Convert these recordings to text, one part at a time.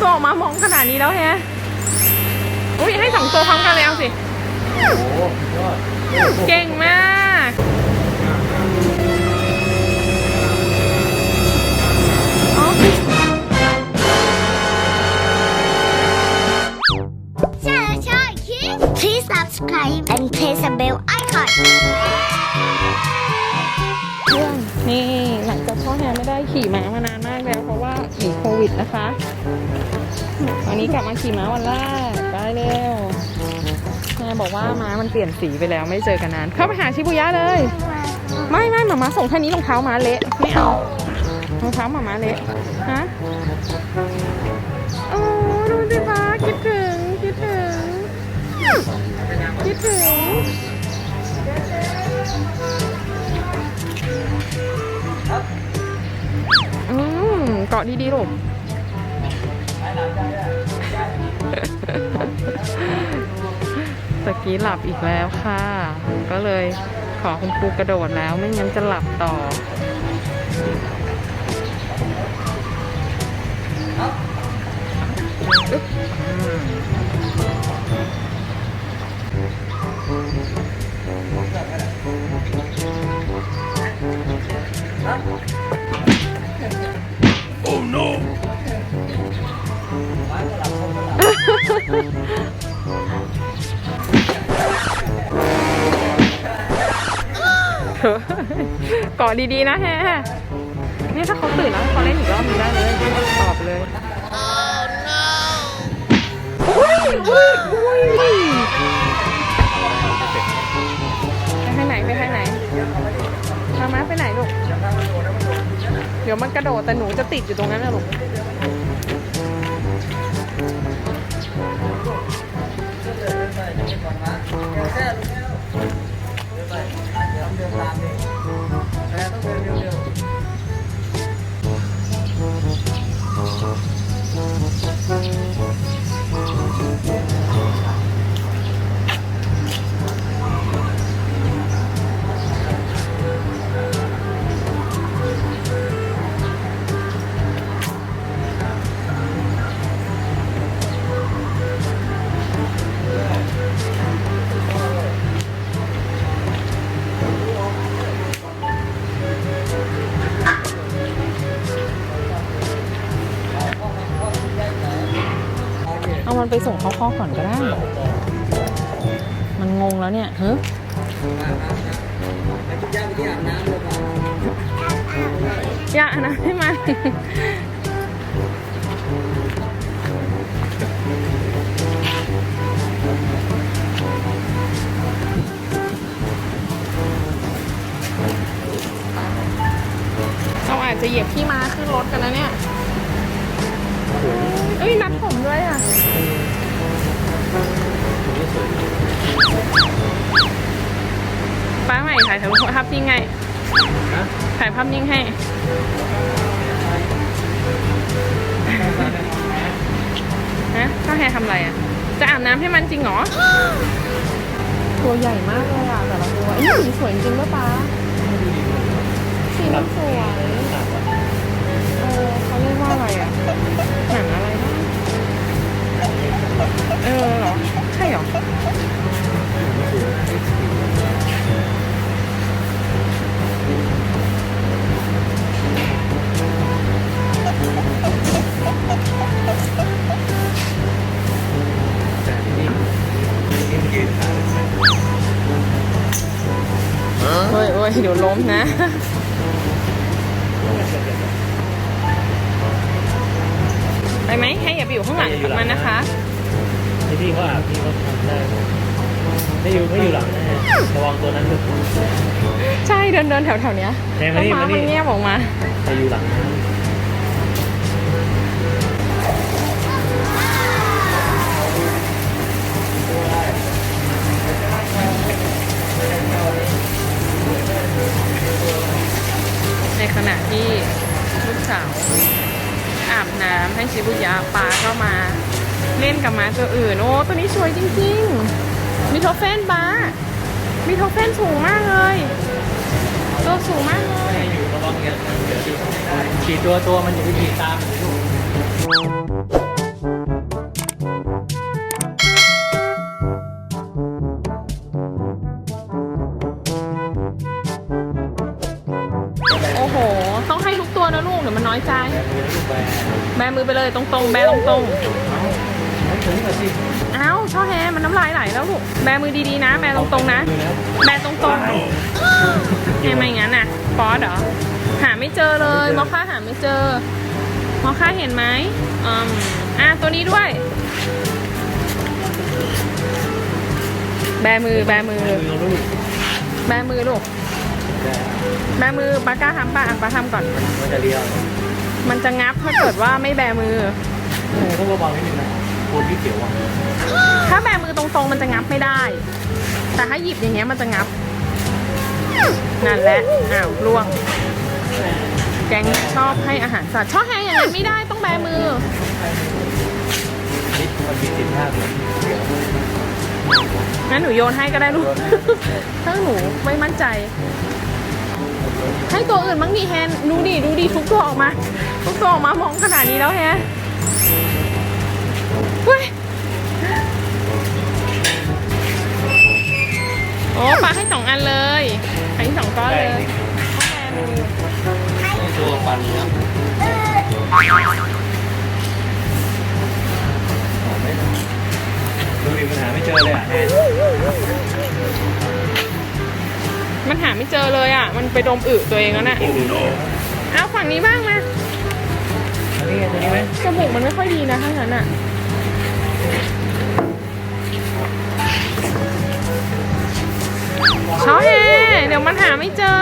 ตัวออกมามองขนาดนี้แล้วแฮะอุ้ยให้สองตัวพร้อมกันเลยเอาสิ โอ้โหยอด เก่งมาก subscribe and press the bell icon เรื่องนี่หลังจากพ่อแฮไม่ได้ขี่ม้ามานานมากแล้ว เพราะว่าหนีโควิดนะคะ วันนี้กลับมาขี่ม้าวันแรกไปเร็วแม่บอกว่าม้ามันเปลี่ยนสีไปแล้วไม่เจอกันนาน เข้าไปหาชิบุยะเลย ไม่ไม่หมาม้าส่งแค่นี้รองเท้าม้าเละไม่เอารองเท้าหมาม้าเละฮะโอ้ดูสิฟ้าคิดถึงคิดถึง ถึงอืมเกาะดีๆลูกตะกี้หลับอีกแล้วค่ะ ก็เลยขอคุณครูกระโดดแล้วไม่งั้นจะหลับต่อ กาะดีๆนะแฮนี่ถ้าเขาตื่นแล้วเขาเล่นอีกรอบนึงได้เลยตอบเลยอุ้ยอุ้ยอุ้ยไปทางไหนไปทางไหนมามาไปไหนลูก เดี๋ยวมันกระโดดแต่หนูจะติดอยู่ตรงนั้นนะลูกเอามั น ไปส่งเขาข้อก่อนก็ได้ มันงงแล้วเนี่ยเฮ้ยอย่านะให้มันเราอาจจะเหยียบขี้ม้าขึ้นรถกันนะเนี่ย เอ้ยนัดผมด้วยอะป้าใหม่ถ่ายภาพนิ่งไงฮะถ่ายภาพนิ่งให้ ฮะข้าวแฮทำอะไรอะ จะอาบน้ำให้มันจริงเหรอ ตัวใหญ่มากเลยอะแต่ละตัวอีสีสวยจริงด้วยป้าสีมันสวยเออ หนังอะไรนะเออเหรอ ใช่เหรอ โอ้ยโอ้ยเดี๋ยวล้มนะ ไปไหมให้อย่าไปอยู่ข้างหลังกับมันนะคะที่พี่เขาอาบพี่เขาทำได้ไม่อยู่ไม่อยู่หลังนะฮะระวังตัวนั้นด้วยใช่เดินเดินแถวแถวๆเนี้ยแม่แล้มาวนี่ม้ามามันนี่เงียบออกมา ไปอยู่หลังนะในขณะที่ลูกสาวอาบ น้ำให้ชิบุยะปลาเข้ามาเล่นกับม้าตัวอื่น โอ้ ตัวนี้สวยจริงๆ มีท็อปเฟนบ้า มีท็อปเฟนสูงมากเลย ตัวสูงมากเลยอยู่ระวังเดี๋ยวฉีดตัวตัวมันอยู่ที่ตามอยู่ แบมือลูกแบแบมือไปเลยตรงๆ แบตรงเอ้าไม่ถึงกับสิๆเอ้าช่อแฮมันน้ำลายไหลแล้วลูก แบมือดีๆนะ แบตรงๆนะแล้วแบตรงๆให้ไม่งั้นน่ะฟอสเหรอ หาไม่เจอเลยมอค่าหาไม่เจอมอค่าเห็นไหมอืมอะตัวนี้ด้วย แบมือ แบมือ แบมือลูก แบมือปาก้าทำป่ะอะปาทำก่อนมันจะเลี้ยว มันจะงับถ้าเกิดว่าไม่แบมือโอ้ต้องเบาๆนิดนึงนะโคนที่เขียวอะถ้าแบมือตรงๆมันจะงับไม่ได้ แต่ถ้าหยิบอย่างเงี้ยมันจะงับ นั่นแหละอ้าวล่วง แกงชอบให้อาหารสัตว์ชอบให้อย่างนั้นไม่ได้ต้องแบมือนี่มันมีสิบห้าตัวเขียวงั้นหนูโยนให้ก็ได้ลูก ถ้าหนูไม่มั่นใจ ให้ตัวอื่นบ้างดิแฮนดูดิดูดิทุกตัวออกมา ทุกตัวออกมามองขนาดนี้แล้วแฮะเว้ยโอ้ปลาให้สองอันเลยให้สองก้อนเลยต้องแบมือตัวฟันเนี้ยดูดิปัญหาไม่เจอเลยอะแอน มันหาไม่เจอเลยอะ มันไปดมอึตัวเองแล้วน่ะเอาฝั่งนี้บ้างมาอันนี้ไงตัวนี้ไหมจมูกมันไม่ค่อยดีนะถ้างั้นอะช้อแฮเดี๋ยวมันหาไม่เจอ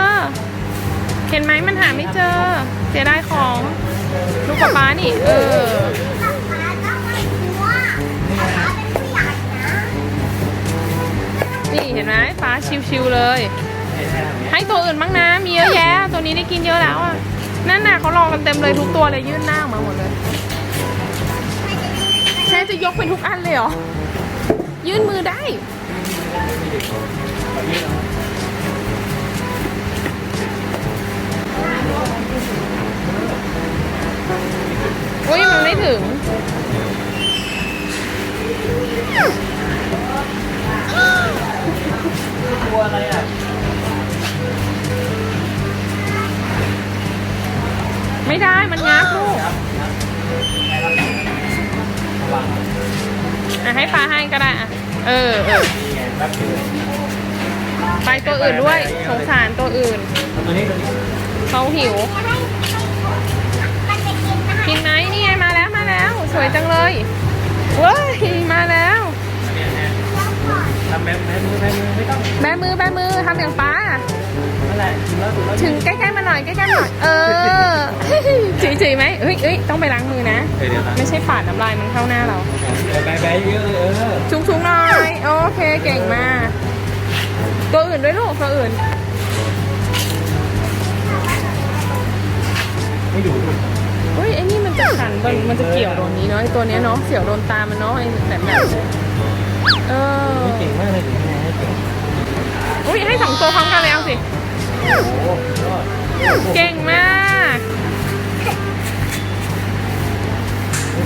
เห็นไหมมันหาไม่เจอ เสียดายของ ลูกป๊าป๊านี่ เออนี่เห็นไหมป๊าชิวๆเลย ให้ตัวอื่นบ้างนะ มีเยอะแยะ ตัวนี้ได้กินเยอะแล้วอะ นั่นน่ะเขารอกันเต็มเลยทุกตัวเลยยื่นหน้ามาหมดเลยแค่จะยกเป็นทุกอันเลยเหรอ ยื่นมือได้ อะให้ปลาให้ก็ได้อะเออเออนี่ไงแป๊บเดียวไปตัวอื่นด้วย สงสารตัวอื่นตัวนี้ตัวนี้เขาหิว กินไหมนี่ไงมาแล้วมาแล้ว สวยจังเลยเว้ยมาแล้วทำแม่แม่มือแม่มือไม่ต้องแบมือแบมือทำอย่างป้า นั่นแหละถึงแล้วถึงแล้วถึงใกล้ๆมาหน่อยใกล้ๆมาหน่อยเออ จีๆไหมเอ้ยเอ้ยต้องไปล้างมือนะ ไม่ใช่ปาดน้ำลายมันเข้าหน้าเราแบะแบเยอะเลยเออชุงๆหน่อยโอเคเก่งมาก ตัวอื่นด้วยลูกตัวอื่น ไม่ดูเฮ้ยไอ้นี่มันจะขันตอนมันจะเกี่ยวโดนนี้เนาะไอ้ตัวเนี้ยเนาะเสี่ยวโดนตามันเนาะไอ้แบบแบบเออเก่งมากเลยแม่เก่งอุ้ยให้สองตัวพร้อมกันเลยเอาสิ เก่งมาก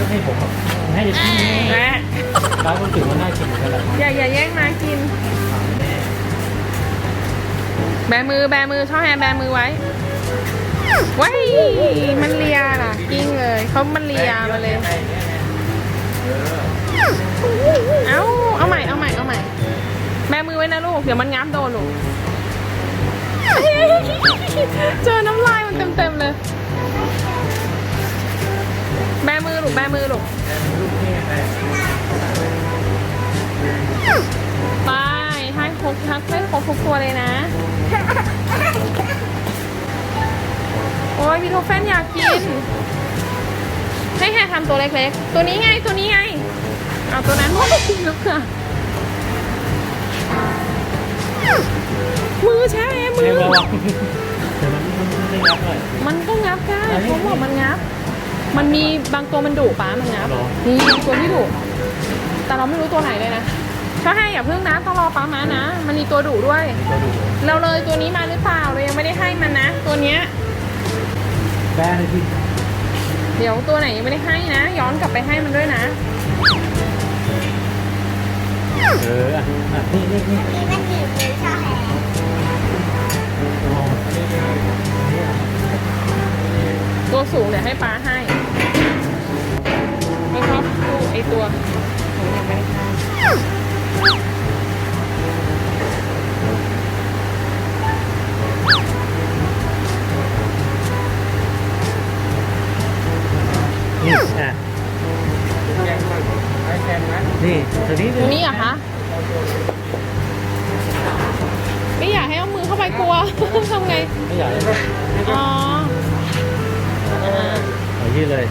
ไม่ให้ผมหรอกให้จะที่นี่และร้านคนตื่นมันน่ากินเหมือนกันแหละอย่าอย่าแย่งมากิน แบมือแบมือช่อแฮมแบมือไว้ว้ายมันเลียน่ะกิ้งเลยเขามันเลียมาเลย เอ้าเอาใหม่เอาใหม่เอาใหม่แม่มือไว้นะลูกเดี๋ยวมันงับโดนลูกเจอน้ำลายมันเต็มๆเลย แบมือลูกแบมือลูกลูกนี่ไงไปให้ครบทักให้ครบทุกตัวเลยนะ โอ้ยพี่โทเฟนอยากกิน ให้แค่ทำตัวเล็กๆ ตัวนี้ไงตัวนี้ไง เอาตัวนั้นโอ้ยลูกค่ะ มือแช่มืเรียอบร้อยแต่มันไม่งับเลยมันก็งับได้เขาบอกมันงับ มันมีบางตัวมันดุป้ามันงับหรอนี่บางตัวที่ดุแต่เราไม่รู้ตัวไหนเลยนะถ้าให้อย่าเพิ่งนะต้องรอป้ามานะ มันมีตัวดุด้วยตัวดูเราเลยตัวนี้มาหรือเปล่าเรายังไม่ได้ให้มันนะ ตัวเนี้ยแบะเลยพี่เดี๋ยวตัวไหนยังไม่ได้ให้นะ ย้อนกลับไปให้มันด้วยนะ เอออะอะนี่นี่นี่นี่มันหนีบมือชอบแฮร์อ๋อนี่นี่นี่อะตัวสูงเดี๋ยวให้ป้าให้ไม่ชอบตู้ ไอตัวหนูยังไม่ได้ให้นี่อะนี่ตัวนี้ตัวนี้เหรอะคะ ไม่อยากให้เอามือเข้าไปกลัว ทำไง ไม่อยากเลยอ๋ออ่าเอายืดเลย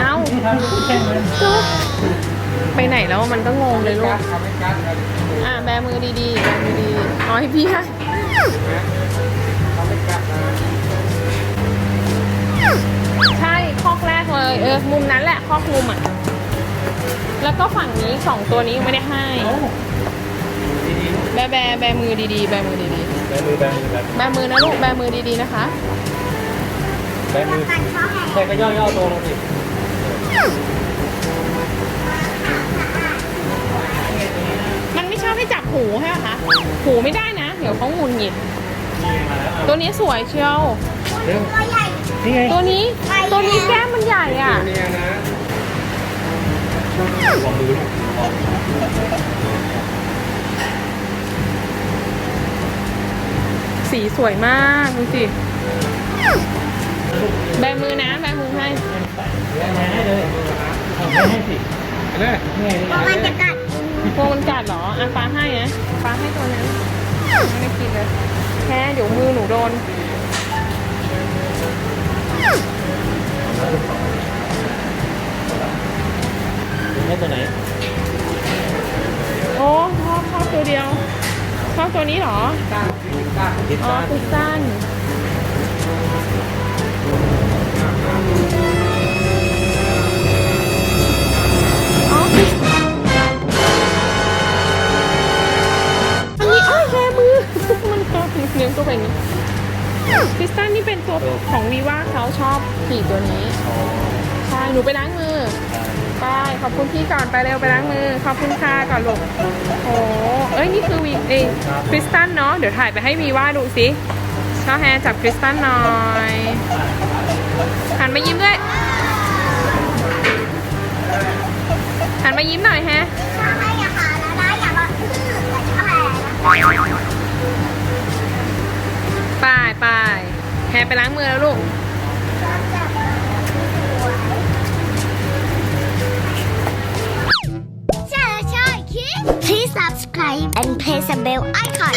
เอ้านี่ทำแข่งเลยจุ๊บไปไหนแล้วมันก็งงเลยลูก อะแบมือดีๆแบมือดีๆอ๋อให้พี่ให้ใช่คอกแรกเลยเออมุมนั้นแหละคอกมุมอะ แล้วก็ฝั่งนี้สองตัวนี้ยังไม่ได้ให้ดีๆลูกแบแบแบมือดีๆ แบมือดีแบมือแบมือแบๆแบมือนะลูกแบมือดีๆนะคะ แบมือมันชอบแฮร์ใช่ก็ย่อย่อตัวลงสิ มันไม่ชอบให้จับหูใช่ไหมคะหูไม่ได้นะ เดี๋ยวเขาหงุนหงิดนี่มาแล้วตัวนี้สวยเชียวเร็วตัวใหญ่นี่ไงตัวนี้ ตัวนี้แก้มมันใหญ่อะลองดูลูกลองสีสวยมาก ดูสิ แบมือนะแบมือให้แม่ให้เลยเอาไม่ให้สินี่ไงนี่เพราะมันจะกัดโฟมันกัดเหรออะฟ้าให้นะฟ้าให้ตัวนั้นไม่ได้กินเลยแค่เดี๋ยวมือหนูโดนให้ตัวไหนโอ้ชอบชอบตัวเดียวชอบตัวนี้เหรอคิดอ๋อสั้นคุกสั้น เลี้ยงตัวแบบนี้คริสตันนี่เป็นตัวของวีว่าเขาชอบขี่ตัวนี้อ๋อใช่หนูไปล้างมือไปขอบคุณพี่ก่อนไปเร็วไปล้างมือ ขอบคุณค่ะก่อนลูกโอ้เอ้ยนี่คือวีเอยคริสตันเนาะเดี๋ยวถ่ายไปให้วีว่าดูสิช่อแฮร์จับคริสตันหน่อยหันมายิ้มด้วยหันมายิ้มหน่อยแฮะชอบให้อย่าหาแล้วนะอย่ามาอื้อแต่ชอบแฮ แฮร์ไปล้างมือแล้วลูกใช่ใช่คิด Please subscribe and press the bell icon